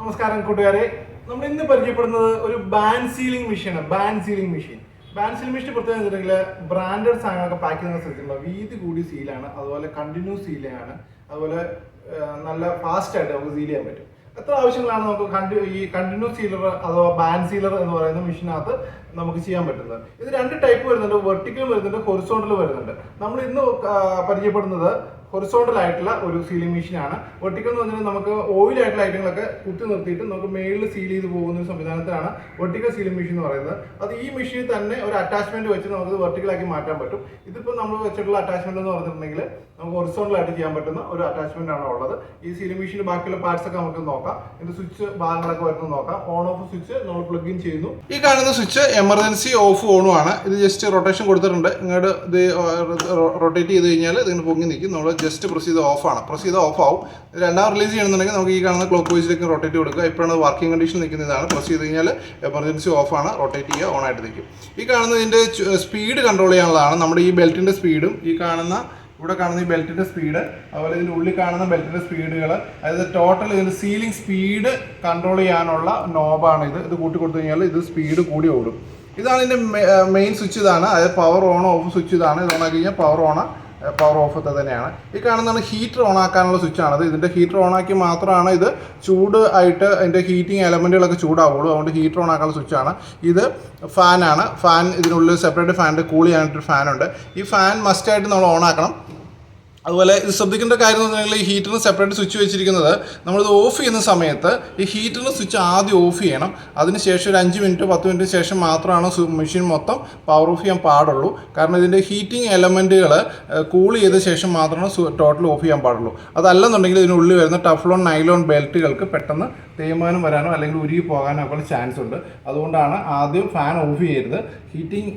നമസ്കാരം കൂട്ടുകാരെ. നമ്മൾ ഇന്ന് പരിചയപ്പെടുന്നത് ഒരു ബാൻ സീലിംഗ് മെഷീനാണ് band sealing machine band sealing machine പ്രത്യേകം വെച്ചിട്ടുണ്ടെങ്കിൽ ബ്രാൻഡഡ് സാധനങ്ങളൊക്കെ പാക്ക് ചെയ്യുന്ന സ്ഥലത്തുള്ള വീതി കൂടി സീലാണ് അതുപോലെ കണ്ടിന്യൂസ് സീലാണ് അതുപോലെ നല്ല ഫാസ്റ്റ് ആയിട്ട് നമുക്ക് സീൽ ചെയ്യാൻ പറ്റും. എത്ര ആവശ്യങ്ങളാണ് നമുക്ക് കണ്ടി ഈ കണ്ടിന്യൂസ് സീലർ അഥവാ ബാൻ സീലർ എന്ന് പറയുന്ന മെഷീനകത്ത് നമുക്ക് ചെയ്യാൻ പറ്റുന്നത്. ഇത് രണ്ട് ടൈപ്പ് വരുന്നുണ്ട്. വെർട്ടിക്കൽ വരുന്നുണ്ട് ഹൊറിസോണ്ടൽ വരുന്നുണ്ട്. നമ്മൾ ഇന്ന് പരിചയപ്പെടുന്നത് ഹൊറിസോണ്ടൽ ആയിട്ടുള്ള ഒരു സീലിംഗ് മെഷീനാണ് വെർട്ടിക്കൽ എന്ന് പറഞ്ഞാൽ നമുക്ക് ഓയിൽ ആയിട്ടുള്ള ഐറ്റങ്ങളൊക്കെ കുത്തി നിർത്തിയിട്ട് നമുക്ക് മേളിൽ സീൽ ചെയ്ത് പോകുന്ന ഒരു സംവിധാനത്തിലാണ് വെർട്ടിക്കൽ സീലിംഗ് മെഷീൻ എന്ന് പറയുന്നത്. അത് ഈ മെഷീനിൽ തന്നെ ഒരു അറ്റാച്ച്മെന്റ് വെച്ച് നമുക്ക് വെർട്ടിക്കൽ ആക്കി മാറ്റാൻ പറ്റും. ഇതിപ്പോൾ നമ്മൾ വെച്ചിട്ടുള്ള അറ്റാച്ച്മെന്റ് എന്ന് പറഞ്ഞിട്ടുണ്ടെങ്കിൽ നമുക്ക് ഹൊറിസോണ്ടൽ ആയിട്ട് ചെയ്യാൻ പറ്റുന്ന ഒരു അറ്റാച്ച്മെന്റ് ആണ് ഉള്ളത്. ഈ സീലിംഗ് മെഷീൻ ബാക്കിയുള്ള പാർട്സ് ഒക്കെ നമുക്ക് നോക്കാം. ഇതിന്റെ സ്വിച്ച് ഭാഗങ്ങളൊക്കെ വരുന്നത് നോക്കാം. ഓൺ ഓഫ് സ്വിച്ച് നമ്മൾ പ്ലഗ് ഇൻ ചെയ്യുന്നു. ഈ കാണുന്ന സ്വിച്ച് എമർജൻസി ഓഫ് ഓണും ആണ് ഇത് ജസ്റ്റ് റൊട്ടേഷൻ കൊടുത്തിട്ടുണ്ട്. ഇങ്ങോട്ട് ഇത് റൊട്ടേറ്റ് ചെയ്ത് കഴിഞ്ഞാൽ ഇതിങ്ങനെ പൊങ്ങി നിൽക്കും നമ്മൾ ജസ്റ്റ് പ്രസ് ചെയ്ത് ആണ്. പ്രസ് ചെയ്ത് ഓഫ് ആവും രണ്ടാം റിലീസ് ചെയ്യണമെന്നുണ്ടെങ്കിൽ നമുക്ക് ഈ കാണുന്ന ക്ലോക്ക് വൈസിലേക്ക് റൊട്ടേറ്റ് കൊടുക്കുക. ഇപ്പോഴാണ് വർക്കിംഗ് കണ്ടീഷൻ നിൽക്കുന്നതാണ് പ്രസ് ചെയ്ത് കഴിഞ്ഞാൽ എമർജൻസി ഓഫ് ആണ്. റൊട്ടേറ്റ് ചെയ്യുക ഓൺ ആയിട്ട് നിൽക്കും. ഈ കാണുന്നതിന്റെ സ്പീഡ് കൺട്രോൾ ചെയ്യാനുള്ളതാണ്. നമ്മുടെ ഈ ബെൽറ്റിന്റെ സ്പീഡും ഈ കാണുന്ന ഇവിടെ കാണുന്ന ഈ ബെൽറ്റിന്റെ സ്പീഡ് അതുപോലെ ഇതിന്റെ ഉള്ളിൽ കാണുന്ന ബെൽറ്റിന്റെ സ്പീഡുകൾ അതായത് ടോട്ടൽ ഇതിന്റെ സീലിംഗ് സ്പീഡ് കൺട്രോൾ ചെയ്യാനുള്ള നോബാണ് ഇത്. ഇത് കൂട്ടി കൊടുത്തു കഴിഞ്ഞാൽ ഇത് സ്പീഡ് കൂടി ഓടും. ഇതാണ് ഇതിന്റെ മെയിൻ സ്വിച്ച് ഇതാണ്. അതായത് പവർ ഓൺ ഓഫ് സ്വിച്ച് ഇതാണ്. ഇത് ഓണാക്കി കഴിഞ്ഞാൽ പവർ ഓൺ പവർ ഓഫ് തന്നെയാണ്. ഈ കാണുന്നതാണ് ഹീറ്റർ ഓൺ ആക്കാനുള്ള സ്വിച്ചാണത് ഇതിന്റെ ഹീറ്റർ ഓൺ ആക്കി മാത്രമാണ് ഇത് ചൂട് ആയിട്ട് അതിന്റെ ഹീറ്റിംഗ് എലമെന്റുകളൊക്കെ ചൂടാവുള്ളൂ. അതുകൊണ്ട് ഹീറ്റർ ഓൺ ആക്കാനുള്ള സ്വിച്ചാണ് ഇത് ഫാനാണ് ഫാൻ ഇതിനുള്ളിൽ സെപ്പറേറ്റ് ഫാനിന്റെ കൂൾ ചെയ്യാനായിട്ടൊരു ഫാനുണ്ട് ഈ ഫാൻ മസ്റ്റായിട്ട് നമ്മൾ ഓൺ ആക്കണം. അതുപോലെ ഇത് ശ്രദ്ധിക്കേണ്ട കാര്യം എന്ന് പറഞ്ഞാൽ ഈ ഹീറ്ററിന് സെപ്പറേറ്റ് സ്വിച്ച് വെച്ചിരിക്കുന്നത് നമ്മളിത് ഓഫ് ചെയ്യുന്ന സമയത്ത് ഈ ഹീറ്ററിന് സ്വിച്ച് ആദ്യം ഓഫ് ചെയ്യണം. അതിനുശേഷം ഒരു അഞ്ച് മിനിറ്റ് പത്ത് മിനിറ്റ് ശേഷം മാത്രമാണ് മെഷീൻ മൊത്തം പവർ ഓഫ് ചെയ്യാൻ പാടുള്ളൂ. കാരണം ഇതിന്റെ ഹീറ്റിംഗ് എലമെന്റുകൾ കൂൾ ചെയ്ത ശേഷം മാത്രമാണ് ടോട്ടൽ ഓഫ് ചെയ്യാൻ പാടുള്ളൂ. അതല്ലെന്നുണ്ടെങ്കിൽ ഇതിനുള്ളിൽ വരുന്ന ടഫ്ലോൺ നൈലോൺ ബെൽറ്റുകൾക്ക് പെട്ടെന്ന് തേയ്മാനം വരാനോ അല്ലെങ്കിൽ ഉരുകി പോകാനോ ഒക്കെ ചാൻസ് ഉണ്ട്. അതുകൊണ്ടാണ് ആദ്യം ഫാൻ ഓഫ് ചെയ്യരുത്. ഹീറ്റിംഗ്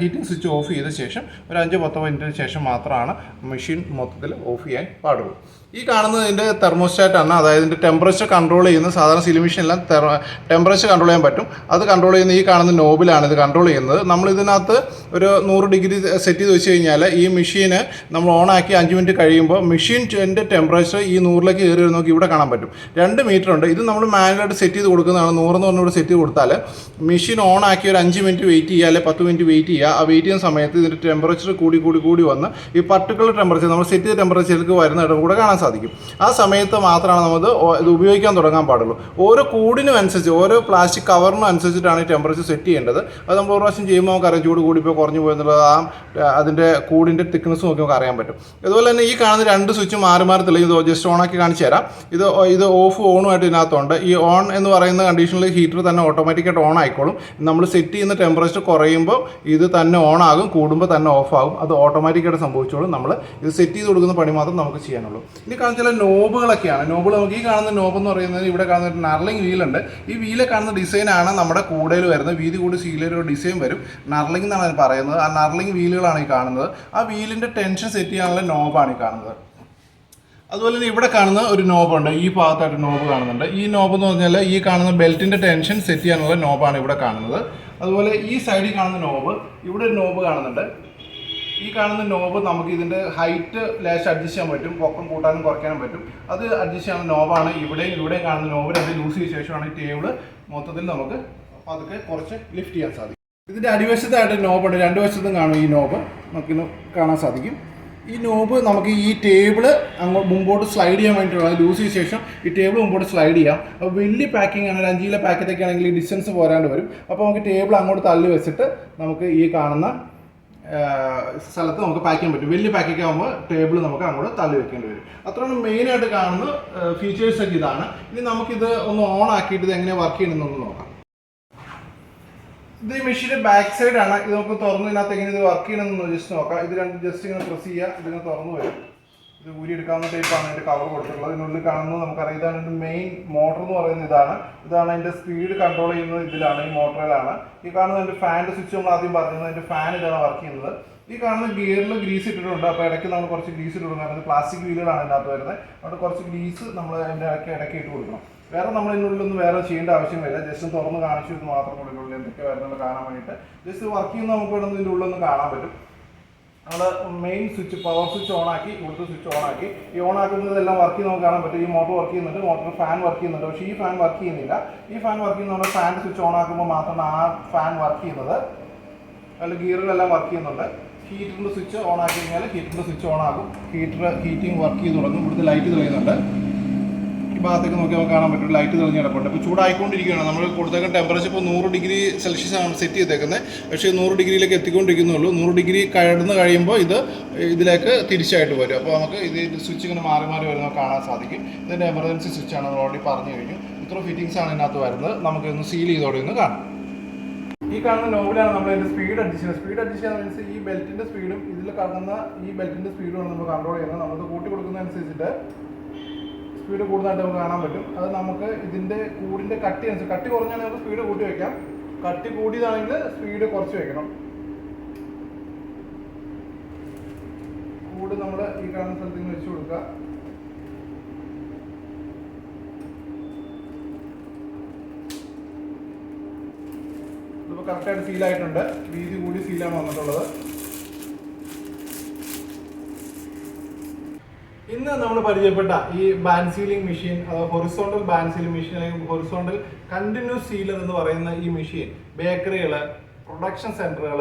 ഹീറ്റിംഗ് സ്വിച്ച് ഓഫ് ചെയ്ത ശേഷം ഒരു അഞ്ച് പത്തോ മിനിറ്റിന് ശേഷം മാത്രമാണ് മെഷീൻ മൊത്തത്തിൽ ഓഫ് ചെയ്യാൻ പാടുള്ളൂ. ഈ കാണുന്നത് ഇതിന്റെ തെർമോസ്റ്റാറ്റ് ആണ്. അതായത് ഇതിന്റെ ടെമ്പറേച്ചർ കൺട്രോൾ ചെയ്യുന്ന സാധാരണ സിലി മെഷീനെല്ലാം ടെമ്പറേച്ചർ കൺട്രോൾ ചെയ്യാൻ പറ്റും. അത് കൺട്രോൾ ചെയ്യുന്ന ഈ കാണുന്ന നോബിലാണ് ഇത് കൺട്രോൾ ചെയ്യുന്നത്. നമ്മൾ ഇതിനകത്ത് ഒരു നൂറ് ഡിഗ്രി സെറ്റ് ചെയ്ത് വെച്ച് കഴിഞ്ഞാൽ ഈ മെഷീന് നമ്മൾ ഓൺ ആക്കി അഞ്ച് മിനിറ്റ് കഴിയുമ്പോൾ മെഷീന്റെ ടെമ്പറേച്ചർ ഈ നൂറിലേക്ക് കയറി നോക്കി ഇവിടെ കാണാൻ പറ്റും. രണ്ട് മീറ്റർ ഉണ്ട്. ഇത് നമ്മൾ മാനുവലായിട്ട് സെറ്റ് ചെയ്ത് കൊടുക്കുന്നതാണ്. നൂറെന്ന് ഇവിടെ സെറ്റ് ചെയ്ത് കൊടുത്താൽ മെഷീൻ ഓൺ ആക്കി ഒരു അഞ്ച് മിനിറ്റ് വെയിറ്റ് ചെയ്യുക അല്ലെങ്കിൽ പത്ത് മിനിറ്റ് വെയിറ്റ് ചെയ്യുക. ആ വെയിറ്റ് ചെയ്യുന്ന സമയത്ത് ഇതിന്റെ ടെമ്പറേച്ചർ കൂടി കൂടി കൂടി വന്ന് ഈ പർട്ടിക്കുലർ ടെമ്പറേച്ചർ നമ്മൾ സെറ്റ് ചെയ്ത ടെമ്പറേച്ചറിലേക്ക് വരുന്ന ഇടം കൂടെ കാണാൻ സാധിക്കും. ആ സമയത്ത് മാത്രമാണ് നമ്മൾ ഇത് ഉപയോഗിക്കാൻ തുടങ്ങാൻ പാടുള്ളൂ. ഓരോ കൂടിനും അനുസരിച്ച് ഓരോ പ്ലാസ്റ്റിക് കവറിനും അനുസരിച്ചിട്ടാണ് ഈ ടെമ്പറേച്ചർ സെറ്റ് ചെയ്യേണ്ടത്. അത് നമ്മൾ ഒരു പ്രാവശ്യം ചെയ്യുമ്പോൾ നമുക്ക് അറിയാം ചൂട് കൂടിപ്പോയി കുറഞ്ഞു പോയെന്നുള്ളത് ആ അതിന്റെ കൂടിന്റെ തിക്നെസ് നോക്കി നമുക്ക് അറിയാൻ പറ്റും. അതുപോലെ തന്നെ ഈ കാണുന്ന രണ്ട് സ്വിച്ച് മാറി മാറി തെളിയും. ഇത് ജസ്റ്റ് ഓണാക്കി കാണിച്ചു തരാം. ഇത് ഇത് ഓഫ് ഓണുമായിട്ട് ഇതിനകത്തുണ്ട്. ഈ ഓൺ എന്ന് പറയുന്ന കണ്ടീഷനിൽ ഹീറ്റർ തന്നെ ഓട്ടോമാറ്റിക്കായിട്ട് ഓൺ ആയിക്കോളും. നമ്മൾ സെറ്റ് ചെയ്യുന്ന ടെമ്പറേച്ചർ കുറയുമ്പോൾ ഇത് തന്നെ ഓൺ ആകും കൂടുമ്പോൾ തന്നെ ഓഫ് ആകും. അത് ഓട്ടോമാറ്റിക്കായിട്ട് സംഭവിച്ചോളും. നമ്മൾ ഇത് സെറ്റ് ചെയ്ത് കൊടുക്കുന്ന പണി മാത്രം നമുക്ക് ചെയ്യാനുള്ളൂ. ഇനി കാണുന്ന ചില നോബുകളൊക്കെയാണ്. നോബുകൾ നമുക്ക് ഈ കാണുന്ന നോബ് എന്ന് പറയുന്നത് ഇവിടെ കാണുന്ന ഒരു നർലിംഗ് വീലുണ്ട്. ഈ വീലെ കാണുന്ന ഡിസൈനാണ് നമ്മുടെ കൂടയിൽ വരുന്നത്. വീതി കൂടി സീലൊരു ഡിസൈൻ വരും. നർലിംഗ് എന്നാണ് പറയുന്നത്. ആ നർലിംഗ് വീലുകളാണ് ഈ കാണുന്നത്. ആ വീലിന്റെ ടെൻഷൻ സെറ്റ് ചെയ്യാനുള്ള നോബാണ് ഈ കാണുന്നത്. അതുപോലെ തന്നെ ഇവിടെ കാണുന്ന ഒരു നോബുണ്ട്. ഈ ഭാഗത്തായിട്ട് നോബ് കാണുന്നുണ്ട്. ഈ നോബ് എന്ന് പറഞ്ഞാൽ ഈ കാണുന്ന ബെൽറ്റിന്റെ ടെൻഷൻ സെറ്റ് ചെയ്യാനുള്ള നോബാണ് ഇവിടെ കാണുന്നത്. അതുപോലെ ഈ സൈഡിൽ കാണുന്ന നോബ് ഇവിടെ ഒരു നോബ് കാണുന്നുണ്ട്. ഈ കാണുന്ന നോബ് നമുക്ക് ഇതിന്റെ ഹൈറ്റ് ലേശം അഡ്ജസ്റ്റ് ചെയ്യാൻ പറ്റും. പൊക്കം കൂട്ടാനും കുറയ്ക്കാനും പറ്റും. അത് അഡ്ജസ്റ്റ് ചെയ്യാൻ നോബാണ്. ഇവിടെയും ഇവിടെയും കാണുന്ന നോബ് രണ്ട് ലൂസ് ചെയ്ത ശേഷമാണ് ഈ ടേബിൾ മൊത്തത്തിൽ നമുക്ക് അതൊക്കെ കുറച്ച് ലിഫ്റ്റ് ചെയ്യാൻ സാധിക്കും. ഇതിന്റെ അടിവശത്തായിട്ട് ഉണ്ട്. രണ്ട് വശത്തും കാണും ഈ നോബ്. നമുക്കിന്ന് കാണാൻ സാധിക്കും. ഈ നോബ് നമുക്ക് ഈ ടേബിൾ അങ്ങോട്ട് മുമ്പോട്ട് സ്ലൈഡ് ചെയ്യാൻ വേണ്ടിയിട്ടുള്ള ലൂസ് ചെയ്ത ശേഷം ഈ ടേബിൾ മുമ്പോട്ട് സ്ലൈഡ് ചെയ്യാം. അപ്പോൾ വലിയ പാക്കിംഗ് ആണ് ഒരു അഞ്ച് കിലോ പാക്കറ്റൊക്കെ ആണെങ്കിൽ ഡിസ്റ്റൻസ് പോരാണ്ട് വരും. അപ്പോൾ നമുക്ക് ടേബിൾ അങ്ങോട്ട് തള്ളി വെച്ചിട്ട് നമുക്ക് ഈ കാണുന്ന സ്ഥലത്ത് നമുക്ക് പാക്ക് ചെയ്യാൻ പറ്റും. വലിയ പാക്കൊക്കെ ആകുമ്പോൾ ടേബിൾ നമുക്ക് അങ്ങോട്ട് തള്ളി വെക്കേണ്ടി വരും. അത്രയാണ് മെയിനായിട്ട് കാണുന്ന ഫീച്ചേഴ്സ് ഒക്കെ ഇതാണ്. ഇനി നമുക്കിത് ഒന്ന് ഓൺ ആക്കിയിട്ട് ഇത് എങ്ങനെ വർക്ക് ചെയ്യണമെന്നൊന്ന് നോക്കാം. ഇത് മെഷീന്റെ ബാക്ക് സൈഡാണ് ഇത് നമുക്ക് തുറന്ന് ഇതിനകത്ത് എങ്ങനെ ഇത് വർക്ക് ചെയ്യണമെന്ന് ജസ്റ്റ് നോക്കാം. ഇത് രണ്ട് ജസ്റ്റ് ഇങ്ങനെ പ്രസ് ചെയ്യുക. ഇതിങ്ങനെ തുറന്നു വരും. ഇത് ഊരി എടുക്കാവുന്ന ടൈപ്പാണ് അതിന്റെ കവർ കൊടുത്തിട്ടുള്ളത്. ഇതിനുള്ളിൽ കാണുന്നത് നമുക്കറിയാം. ഇതാണ് ഇതിന്റെ മെയിൻ മോട്ടർ എന്ന് പറയുന്നത് ഇതാണ്. ഇതാണ് അതിന്റെ സ്പീഡ് കൺട്രോൾ ചെയ്യുന്നത് ഇതിലാണ് ഈ മോട്ടറിലാണ്. ഈ കാണുന്ന അതിന്റെ ഫാനിന്റെ സ്വിച്ച് നമ്മൾ ആദ്യം പറഞ്ഞത് അതിന്റെ ഫാൻ ഇതാണ് വർക്ക് ചെയ്യുന്നത്. ഈ കാണുന്ന ഗിയറിൽ ഗ്രീസ് ഇട്ടിട്ടുണ്ട്. അപ്പോൾ ഇടയ്ക്ക് നമ്മൾ കുറച്ച് ഗ്രീസ് ഇട്ട് കൊടുക്കണം. കാരണം പ്ലാസ്റ്റിക് വീലുകളാണ് ഇതിനകത്ത് വരുന്നത്. അതുകൊണ്ട് കുറച്ച് ഗ്രീസ് നമ്മൾ അതിന്റെ ഇടയ്ക്ക് ഇടയ്ക്ക് ഇട്ട് കൊടുക്കണം. വേറെ നമ്മൾ ഇതിനുള്ളിലൊന്നും വേറെ ചെയ്യേണ്ട ആവശ്യം വരില്ല. ജസ്റ്റ് തുറന്ന് കാണിച്ചു മാത്രം ഇതിനുള്ളിൽ എന്തൊക്കെ വരുന്നത് കാണാൻ വേണ്ടിയിട്ട്. ജസ്റ്റ് വർക്ക് ചെയ്യുന്ന നമുക്ക് വേണമെങ്കിൽ ഇതിന്റെ ഉള്ളിലൊന്ന് കാണാൻ പറ്റും. നമ്മൾ main switch power switch on ആക്കി ഇവിടുത്തെ സ്വിച്ച് ഓൺ ആക്കി. ഈ ഓൺ ആക്കുന്നതെല്ലാം വർക്ക് ചെയ്യുന്ന നമുക്ക് കാണാൻ പറ്റും. ഈ മോട്ടോർ വർക്ക് ചെയ്യുന്നുണ്ട് മോട്ടോർ ഫാൻ വർക്ക് ചെയ്യുന്നുണ്ട്. പക്ഷേ ഈ ഫാൻ വർക്ക് ചെയ്യുന്നില്ല. ഈ ഫാൻ വർക്ക് ചെയ്യുന്ന ഫാൻ സ്വിച്ച് ഓൺ ആക്കുമ്പോൾ മാത്രമാണ് ആ ഫാൻ വർക്ക് ചെയ്യുന്നത്. അതിൽ ഗിയറുകളെല്ലാം വർക്ക് ചെയ്യുന്നുണ്ട്. ഹീറ്ററിന്റെ സ്വിച്ച് ഓൺ ആക്കി കഴിഞ്ഞാൽ ഹീറ്ററിന്റെ സ്വിച്ച് ഓൺ ആകും. ഹീറ്റർ ഹീറ്റിംഗ് വർക്ക് ചെയ്ത് തുടങ്ങും. ഇവിടുത്തെ ലൈറ്റ് തെളിയുന്നുണ്ട്. ഭാഗത്തേക്ക് നോക്കി നമുക്ക് കാണാൻ പറ്റും. ലൈറ്റ് തെളിഞ്ഞ് കിടപ്പുണ്ട്. അപ്പോൾ ചൂടായിക്കൊണ്ടിരിക്കുകയാണ്. നമ്മൾ കൊടുത്തേക്കുന്ന ടെമ്പറേച്ചർ ഇപ്പോൾ നൂറ് ഡിഗ്രി സെൽഷ്യസ് ആണ് സെറ്റ് ചെയ്തേക്കുന്നത് പക്ഷേ നൂറ് ഡിഗ്രിയിലേക്ക് എത്തിക്കൊണ്ടിരിക്കുന്നുള്ളൂ. നൂറ് ഡിഗ്രി കടന്ന് കഴിയുമ്പോൾ ഇത് ഇതിലേക്ക് തിരിച്ചായിട്ട് വരും. അപ്പോൾ നമുക്ക് ഇത് സ്വിച്ച് ഇങ്ങനെ മാറി മാറി വരുന്ന കാണാൻ സാധിക്കും. ഇതിന്റെ എമർജൻസി സ്വിച്ച് നമ്മൾ ഓൾറെഡി പറഞ്ഞു കഴിഞ്ഞു. ഇത്ര ഫിറ്റിങ്സ് ആണ് ഇതിനകത്ത് വരുന്നത്. നമുക്ക് ഒന്ന് സീൽ ചെയ്തോടെ ഒന്ന് കാണാം. ഈ കാണുന്ന നോവലാണ് നമ്മൾ അതിന്റെ speed adjust speed adjust means ഈ ബെൽറ്റിന്റെ സ്പീഡും ഇതിൽ കറങ്ങുന്ന ഈ ബെൽറ്റിന്റെ സ്പീഡുമാണ് നമ്മൾ കൺട്രോൾ ചെയ്യുന്നത്. നമ്മൾ കൂട്ടി കൊടുക്കുന്നതനുസരിച്ചിട്ട് സ്പീഡ് കൂടുതലായിട്ട് നമുക്ക് കാണാൻ പറ്റും. അത് നമുക്ക് ഇതിന്റെ കൂടിന്റെ കട്ടി അനുസരിച്ച് കട്ടി കുറഞ്ഞാണെങ്കിൽ നമുക്ക് സ്പീഡ് കൂട്ടി വെക്കാം. കട്ടി കൂടിയതാണെങ്കിൽ സ്പീഡ് കുറച്ച് വെക്കണം. കൂട് നമ്മൾ ഈ കാണുന്ന സ്ഥലത്ത് നിന്ന് വെച്ച് കൊടുക്കുക. ഇതിപ്പോൾ കറക്റ്റായിട്ട് സീലായിട്ടുണ്ട് വീതി കൂടി സീലാണ് വന്നിട്ടുള്ളത്. ഇന്ന് നമ്മൾ പരിചയപ്പെട്ട ഈ ബാൻ സീലിംഗ് മെഷീൻ അഥവാ ഹൊറിസോണ്ടൽ ബാൻഡ് സീലിംഗ് മെഷീൻ അല്ലെങ്കിൽ ഹൊറിസോണ്ടൽ കണ്ടിന്യൂസ് സീലർ എന്ന് പറയുന്ന ഈ മെഷീൻ ബേക്കറികൾ പ്രൊഡക്ഷൻ സെന്ററുകൾ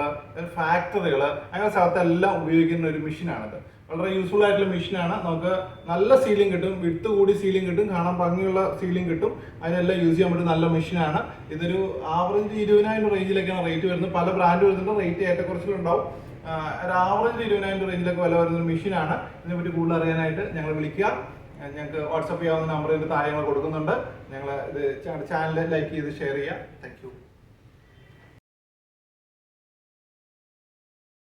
ഫാക്ടറികൾ അങ്ങനെ സ്ഥലത്തെല്ലാം ഉപയോഗിക്കുന്ന ഒരു മെഷീനാണിത് വളരെ യൂസ്ഫുൾ ആയിട്ടുള്ള മെഷീനാണ് നമുക്ക് നല്ല സീലിംഗ് കിട്ടും വിട്ട് കൂടി സീലിംഗ് കിട്ടും കാണാൻ ഭംഗിയുള്ള സീലിംഗ് കിട്ടും. അതിനെല്ലാം യൂസ് ചെയ്യാൻ പറ്റുന്ന നല്ല മെഷീനാണ് ഇതൊരു ആവറേജ് ഇരുപതിനായിരം റേഞ്ചിലൊക്കെയാണ് റേറ്റ് വരുന്നത്. പല ബ്രാൻഡ് വരുന്നുണ്ട് റേറ്റ് ഏറ്റക്കുറച്ചിലുണ്ടാവും ആവറേജ് ഇരുപതിനായിരം റേഞ്ചിലൊക്കെ വില വരുന്ന ഒരു മെഷീനാണ് ഇതിനെപ്പറ്റി കൂടുതൽ അറിയാനായിട്ട് ഞങ്ങൾ വിളിക്കുക. ഞങ്ങൾക്ക് വാട്സപ്പ് ചെയ്യാവുന്ന നമ്പറിൽ താഴെ കൊടുക്കുന്നുണ്ട്. ഞങ്ങൾ ഇത് ചാനൽ ലൈക്ക് ചെയ്ത് ഷെയർ ചെയ്യുക. താങ്ക്